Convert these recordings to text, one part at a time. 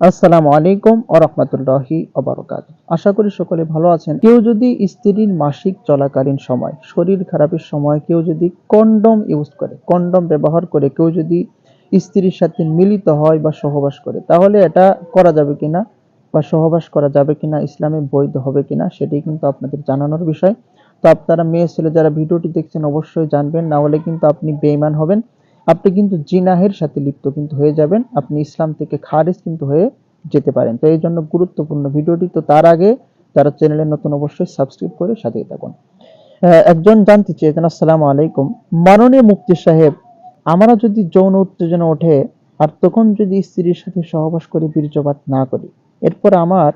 আসসালামু আলাইকুম ও রহমতুল্লাহি অবরকাত আশা করি সকলে ভালো আছেন। কেউ যদি স্ত্রীর মাসিক চলাকালীন সময়, শরীর খারাপের সময় কেউ যদি কন্ডম ইউজ করে, কন্ডম ব্যবহার করে কেউ যদি স্ত্রীর সাথে মিলিত হয় বা সহবাস করে, তাহলে এটা করা যাবে কিনা বা সহবাস করা যাবে কিনা, ইসলামে বৈধ হবে কিনা সেটি কিন্তু আপনাদের জানানোর বিষয়। তো আপনারা মেয়ে, ছেলে যারা ভিডিওটি দেখছেন, অবশ্যই জানবেন, না হলে কিন্তু আপনি বেইমান হবেন। আপনি কিন্তু জিনাহের সাথে লিপ্ত কিন্তু হয়ে যাবেন। আপনি ইসলাম থেকে খারিজ কিন্তু হয়ে যেতে পারেন। তো এই জন্য গুরুত্বপূর্ণ ভিডিওটি। তো তার আগে যারা চ্যানেলে নতুন অবশ্যই সাবস্ক্রাইব করে সাথেই থাকুন। একজন জানতে চেয়েছেন আসসালামু আলাইকুম। মাননীয় মুক্তি সাহেব, আমরা যদি যৌন উত্তেজনা ওঠে, আর তখন যদি স্ত্রীর সাথে সহবাস করে বীর্যপাত না করি, এরপর আমার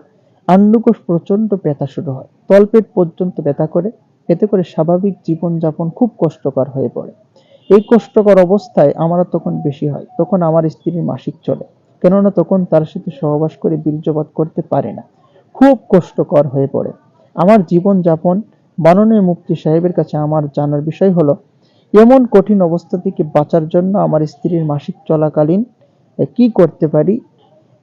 আন্ডুকোষ প্রচণ্ড ব্যথা শুরু হয়। তলপেট পর্যন্ত ব্যথা করে। এতে করে স্বাভাবিক জীবনযাপন খুব কষ্টকর হয়ে পড়ে। এই কষ্টকর অবস্থায় আমরা তখন বেশি হয়, তখন আমার স্ত্রীর মাসিক চলে। কেননা তখন তার সাথে সহবাস করে বীর্যপাত করতে পারে না। খুব কষ্টকর হয়ে পড়ে। আমার জীবন যাপন মাননীয় মুক্তি সাহেবের কাছে আমার জানার বিষয় হলো, এমন কঠিন অবস্থা থেকে বাঁচার জন্য আমার স্ত্রীর মাসিক চলাকালীন কি করতে পারি?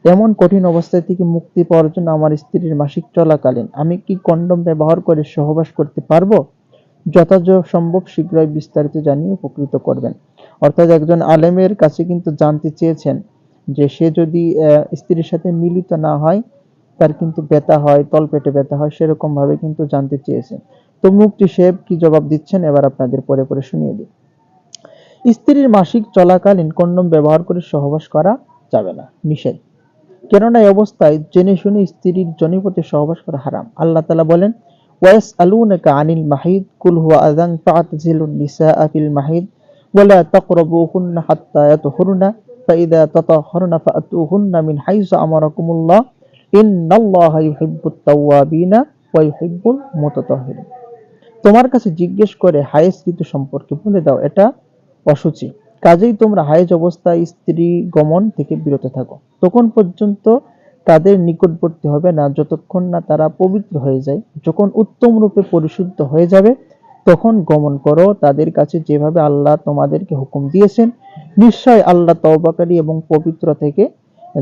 এমন কঠিন অবস্থা থেকে মুক্তি পাওয়ার জন্য আমার স্ত্রীর মাসিক চলাকালীন আমি কি কন্ডম ব্যবহার করে সহবাস করতে পারব? যথাযথ সম্ভব শীঘ্রই বিস্তারিত জানিয়ে উপকৃত করবেন। অর্থাৎ একজন আলেমের কাছে কিন্তু জানতে চেয়েছেন যে সে যদি স্ত্রীর সাথে মিলিত না হয়, তার কিন্তু ব্যথা হয়, তলপেটে ব্যথা হয় সেরকম ভাবে কিন্তু জানতে চেয়েছেন। তো মুক্তি সাহেব কি জবাব দিচ্ছেন? এবার আপনাদের পরে পরে শুনিয়ে দিই। স্ত্রীর মাসিক চলাকালীন কন্ডম ব্যবহার করে সহবাস করা যাবে না, নিষেধ। কেননা এই অবস্থায় জেনে শুনে স্ত্রীর জনিপথে সহবাস করা হারাম। আল্লাহ তালা বলেন তোমার কাছে জিজ্ঞেস করে হায়েজ ঋতু সম্পর্কে বলে দাও, এটা অসুচি। কাজেই তোমরা হায়েজ অবস্থায় স্ত্রী গমন থেকে বিরত থাকো। তখন পর্যন্ত তাদের নিকটবর্তী হবে না। যতক্ষণ না তারা পবিত্র হয়ে যায়, যখন উত্তম রূপে পরিশুদ্ধ হয়ে যাবে, তখন গমন করো, তাদের কাছে যেভাবে আল্লাহ তোমাদেরকে হুকুম দিয়েছেন, নিশ্চয় আল্লাহ তওবাকারী এবং পবিত্র থেকে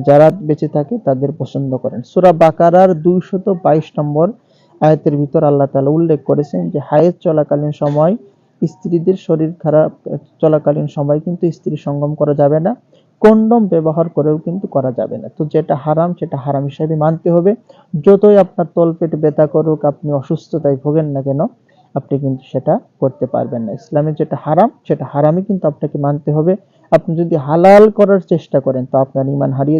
যারা বেঁচে থাকে তাদের পছন্দ করেন। সূরা বাকারার দুইশত বাইশ নম্বর আয়াতের ভিতর আল্লাহ তালা উল্লেখ করেছেন যে হায়েজ চলাকালীন সময় স্ত্রীদের শরীর খারাপ, চলাকালীন সময় কিন্তু স্ত্রী সঙ্গম করা যাবে না। কন্ডম ব্যবহার করেও কিন্তু করা যাবে না। তো যেটা হারাম, সেটা হারাম হিসাবে মানতে হবে। যতই আপনার তলপেট ব্যথা করুক, আপনি অসুস্থতায় ভোগেন না কেন, আপনি কিন্তু সেটা করতে পারবেন না। ইসলামে যেটা হারাম, সেটা হারামই কিন্তু আপনাকে মানতে হবে। আপনি যদি হালাল করার চেষ্টা করেন, তো আপনার ইমান হারিয়ে